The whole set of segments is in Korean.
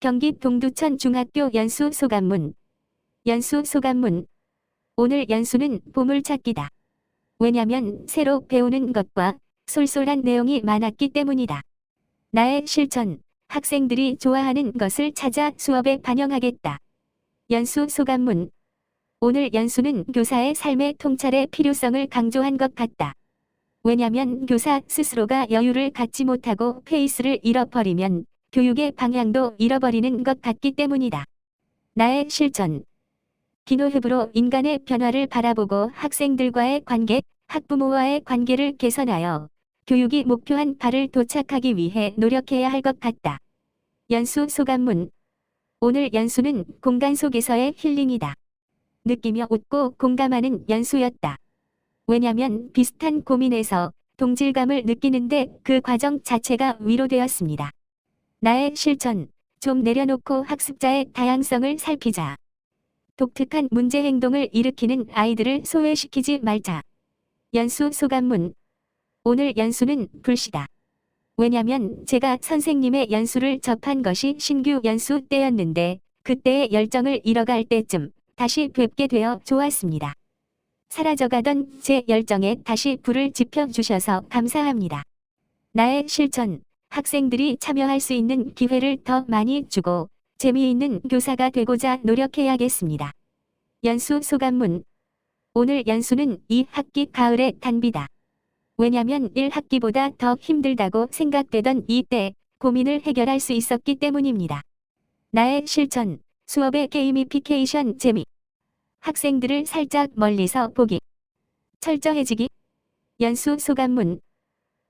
경기 동두천 중학교 연수 소감문. 연수 소감문. 오늘 연수는 보물찾기다. 왜냐면 새로 배우는 것과 솔솔한 내용이 많았기 때문이다. 나의 실천, 학생들이 좋아하는 것을 찾아 수업에 반영하겠다. 연수 소감문. 오늘 연수는 교사의 삶의 통찰의 필요성을 강조한 것 같다. 왜냐면 교사 스스로가 여유를 갖지 못하고 페이스를 잃어버리면 교육의 방향도 잃어버리는 것 같기 때문이다. 나의 실천. 기노흡으로 인간의 변화를 바라보고 학생들과의 관계, 학부모와의 관계를 개선하여 교육이 목표한 바를 도착하기 위해 노력해야 할 것 같다. 연수 소감문. 오늘 연수는 공간 속에서의 힐링이다. 느끼며 웃고 공감하는 연수였다. 왜냐면 비슷한 고민에서 동질감을 느끼는데 그 과정 자체가 위로되었습니다. 나의 실천, 좀 내려놓고 학습자의 다양성을 살피자. 독특한 문제 행동을 일으키는 아이들을 소외시키지 말자. 연수 소감문. 오늘 연수는 불시다. 왜냐면 제가 선생님의 연수를 접한 것이 신규 연수 때였는데 그때의 열정을 잃어갈 때쯤 다시 뵙게 되어 좋았습니다. 사라져가던 제 열정에 다시 불을 지펴주셔서 감사합니다. 나의 실천, 학생들이 참여할 수 있는 기회를 더 많이 주고 재미있는 교사가 되고자 노력해야겠습니다. 연수 소감문. 오늘 연수는 이 학기 가을의 단비다. 왜냐면 1학기보다 더 힘들다고 생각되던 이때 고민을 해결할 수 있었기 때문입니다. 나의 실천, 수업의 게이미피케이션 재미. 학생들을 살짝 멀리서 보기. 철저해지기. 연수 소감문.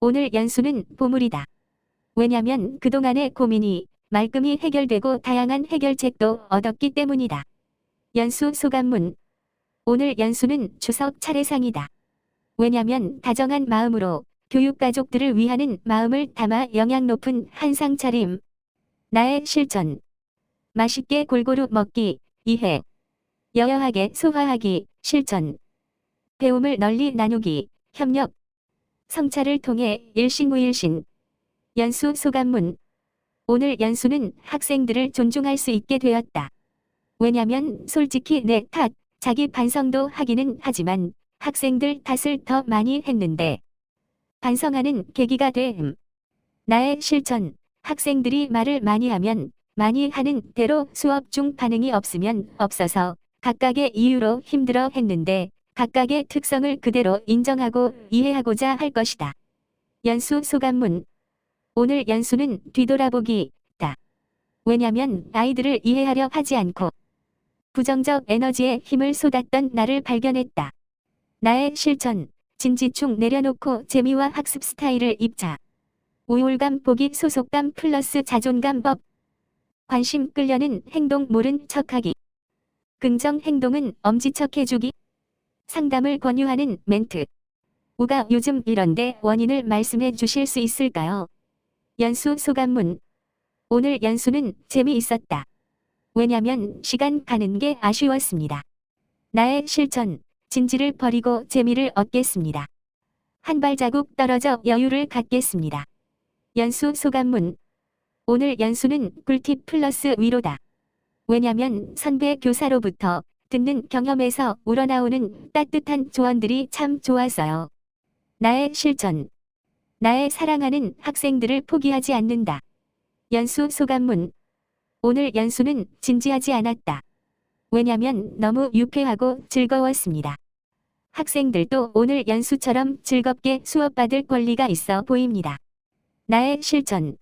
오늘 연수는 보물이다. 왜냐면 그동안의 고민이 말끔히 해결되고 다양한 해결책도 얻었기 때문이다. 연수 소감문. 오늘 연수는 추석 차례상이다. 왜냐면 다정한 마음으로 교육 가족들을 위하는 마음을 담아 영양 높은 한상 차림. 나의 실천. 맛있게 골고루 먹기, 이해. 여여하게 소화하기, 실천. 배움을 널리 나누기, 협력. 성찰을 통해 일신무일신. 연수 소감문. 오늘 연수는 학생들을 존중할 수 있게 되었다. 왜냐면 솔직히 내 탓, 자기 반성도 하기는 하지만 학생들 탓을 더 많이 했는데 반성하는 계기가 됨. 나의 실천, 학생들이 말을 많이 하면 많이 하는 대로 수업 중 반응이 없으면 없어서 각각의 이유로 힘들어 했는데 각각의 특성을 그대로 인정하고 이해하고자 할 것이다. 연수 소감문. 오늘 연수는 뒤돌아보기다. 왜냐면 아이들을 이해하려 하지 않고 부정적 에너지에 힘을 쏟았던 나를 발견했다. 나의 실천, 진지충 내려놓고 재미와 학습 스타일을 입자. 우울감 보기 소속감 플러스 자존감 법. 관심 끌려는 행동 모른 척하기. 긍정 행동은 엄지척 해주기. 상담을 권유하는 멘트. 우가 요즘 이런데 원인을 말씀해 주실 수 있을까요? 연수 소감문. 오늘 연수는 재미있었다. 왜냐면 시간 가는 게 아쉬웠습니다. 나의 실천, 진지를 버리고 재미를 얻겠습니다. 한 발자국 떨어져 여유를 갖겠습니다. 연수 소감문. 오늘 연수는 꿀팁 플러스 위로다. 왜냐면 선배 교사로부터 듣는 경험에서 우러나오는 따뜻한 조언들이 참 좋았어요. 나의 실천. 나의 사랑하는 학생들을 포기하지 않는다. 연수 소감문. 오늘 연수는 진지하지 않았다. 왜냐면 너무 유쾌하고 즐거웠습니다. 학생들도 오늘 연수처럼 즐겁게 수업받을 권리가 있어 보입니다. 나의 실천.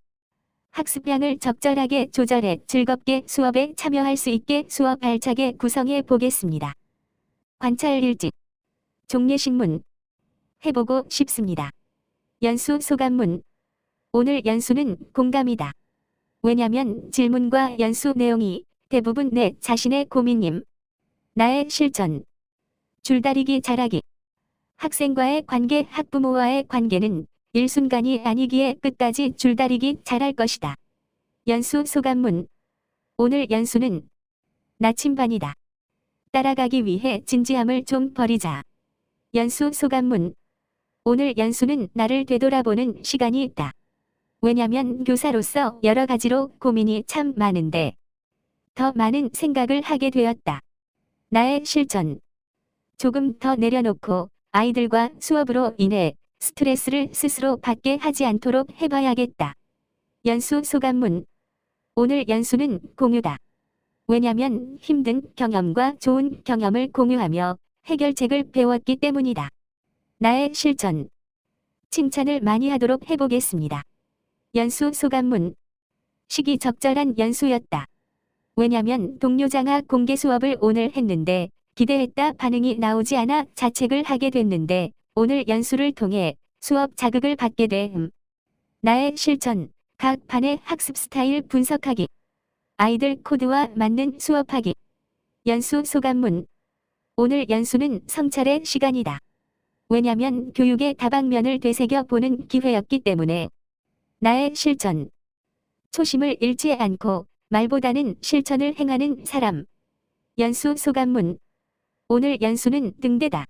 학습량을 적절하게 조절해 즐겁게 수업에 참여할 수 있게 수업 알차게 구성해 보겠습니다. 관찰 일집. 종례신문. 해보고 싶습니다. 연수 소감문. 오늘 연수는 공감이다. 왜냐면 질문과 연수 내용이 대부분 내 자신의 고민임. 나의 실천. 줄다리기 잘하기. 학생과의 관계 학부모와의 관계는 일순간이 아니기에 끝까지 줄다리기 잘할 것이다. 연수 소감문. 오늘 연수는 나침반이다. 따라가기 위해 진지함을 좀 버리자. 연수 소감문. 오늘 연수는 나를 되돌아보는 시간이 있다. 왜냐면 교사로서 여러 가지로 고민이 참 많은데 더 많은 생각을 하게 되었다. 나의 실전. 조금 더 내려놓고 아이들과 수업으로 인해 스트레스를 스스로 받게 하지 않도록 해봐야겠다. 연수 소감문. 오늘 연수는 공유다. 왜냐면 힘든 경험과 좋은 경험을 공유하며 해결책을 배웠기 때문이다. 나의 실전. 칭찬을 많이 하도록 해보겠습니다. 연수 소감문. 시기 적절한 연수였다. 왜냐면 동료장학 공개 수업을 오늘 했는데 기대했다 반응이 나오지 않아 자책을 하게 됐는데 오늘 연수를 통해 수업 자극을 받게 됨. 나의 실천. 각 반의 학습 스타일 분석하기. 아이들 코드와 맞는 수업하기. 연수 소감문. 오늘 연수는 성찰의 시간이다. 왜냐면 교육의 다방면을 되새겨 보는 기회였기 때문에. 나의 실천. 초심을 잃지 않고 말보다는 실천을 행하는 사람. 연수 소감문. 오늘 연수는 등대다.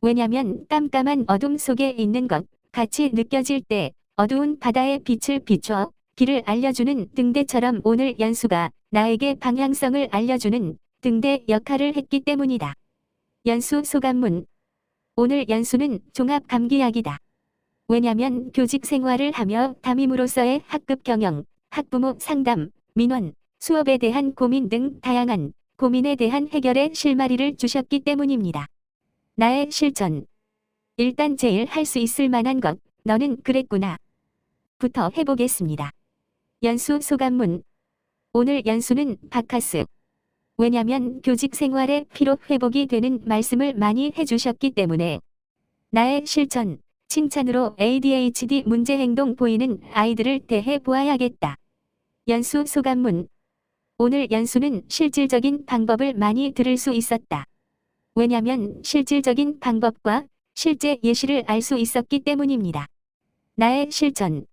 왜냐면 깜깜한 어둠 속에 있는 것 같이 느껴질 때 어두운 바다의 빛을 비춰 길을 알려주는 등대처럼 오늘 연수가 나에게 방향성을 알려주는 등대 역할을 했기 때문이다. 연수 소감문. 오늘 연수는 종합 감기약이다. 왜냐면 교직 생활을 하며 담임으로서의 학급 경영, 학부모 상담, 민원, 수업에 대한 고민 등 다양한 고민에 대한 해결의 실마리를 주셨기 때문입니다. 나의 실전. 일단 제일 할 수 있을 만한 것, 너는 그랬구나. 부터 해보겠습니다. 연수 소감문. 오늘 연수는 바카스. 왜냐면 교직 생활에 피로 회복이 되는 말씀을 많이 해주셨기 때문에. 나의 실천. 칭찬으로 ADHD 문제 행동 보이는 아이들을 대해 보아야겠다. 연수 소감문. 오늘 연수는 실질적인 방법을 많이 들을 수 있었다. 왜냐면 실질적인 방법과 실제 예시를 알 수 있었기 때문입니다. 나의 실천.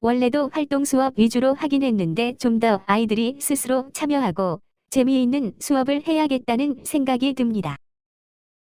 원래도 활동 수업 위주로 하긴 했는데 좀 더 아이들이 스스로 참여하고 재미있는 수업을 해야겠다는 생각이 듭니다.